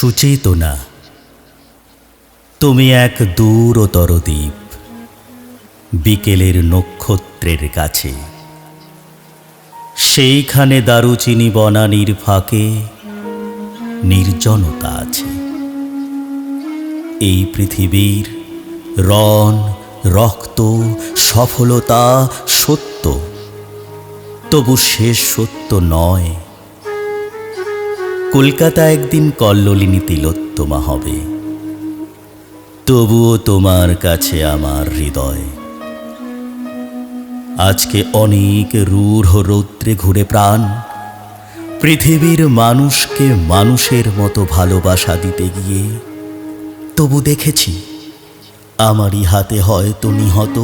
সুচেতনা। তুমি এক দূরতর দ্বীপ, বিকেলের নক্ষত্রের কাছে। সেইখানে দারুচিনি বনানির ফাঁকে নির্জনতা আছে। এই পৃথিবীর রণ, রক্ত, সফলতা সত্য, তবু শেষ সত্য নয়। কলকাতা একদিন কল্লোলিনী তিলোত্তমা হবে। তবুও তোমার কাছে আমার হৃদয়। আজকে অনেক রূঢ় রৌদ্রে ঘুরে প্রাণ। পৃথিবীর মানুষকে মানুষের মতো ভালোবাসা দিতে গিয়ে তবু দেখেছি, আমারই হাতে হয়তো নিহত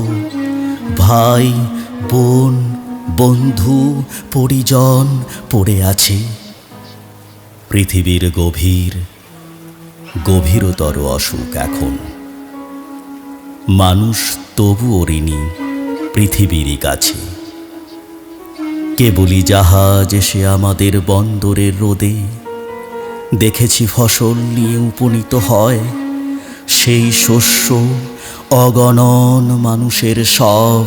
ভাই, বোন, বন্ধু, পরিজন পড়ে আছে। পৃথিবীর গভীর, গভীরতর অসুখ এখন। মানুষ তবুও ঋণী পৃথিবীরই কাছে। কেবলই জাহাজ এসে আমাদের বন্দরের রোদে দেখেছি ফসল নিয়ে উপনীত হয়, সেই শস্য অগণন মানুষের সব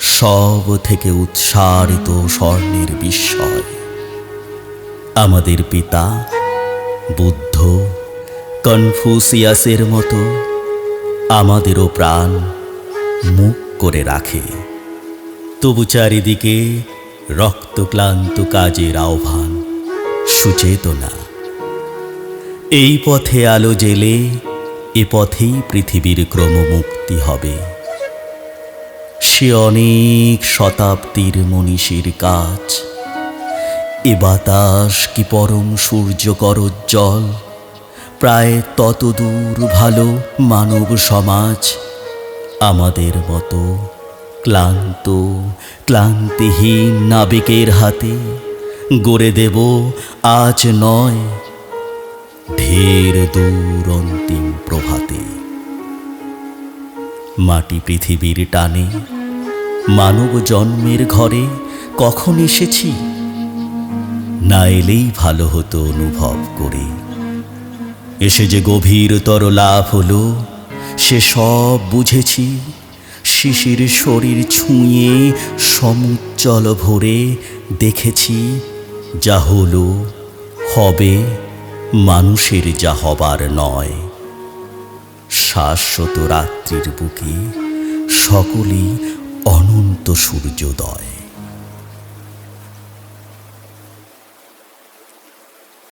সব থেকে উৎসারিত স্বর্ণের বিস্ময়। আমাদের পিতা, বুদ্ধ, কনফুসিয়াসের মতো আমাদেরও প্রাণ মুখ করে রাখে। তবু চারিদিকে রক্তক্লান্ত কাজের আহ্বান, সুচেতনা। এই পথে আলো জেলে এ পথেই পৃথিবীর ক্রমমুক্তি হবে। সে অনেক শতাব্দীর মনীষীর কাজ এ বাতাস কি পরম সূর্য করজ্জ্বল? প্রায় তত দূর ভালো মানব সমাজ আমাদের মতো ক্লান্ত, ক্লান্তিহীন নাবিকের হাতে গড়ে দেব আজ নয় ঢের দূর অন্তিম প্রভাতে। মাটি পৃথিবীর টানে মানব জন্মের ঘরে কখন এসেছি? না এলেই ভালো হতো অনুভব করে। এসে যে গভীরতর লাভ হলো, সে সব বুঝেছি। শিশির শরীর ছুঁয়ে সমুজ্জ্বল ভরে দেখেছি, যা হলো, হবে মানুষের যা হবার নয়। শাশ্বত রাত্রির বুকে সকলেই অনন্ত সূর্যোদয়।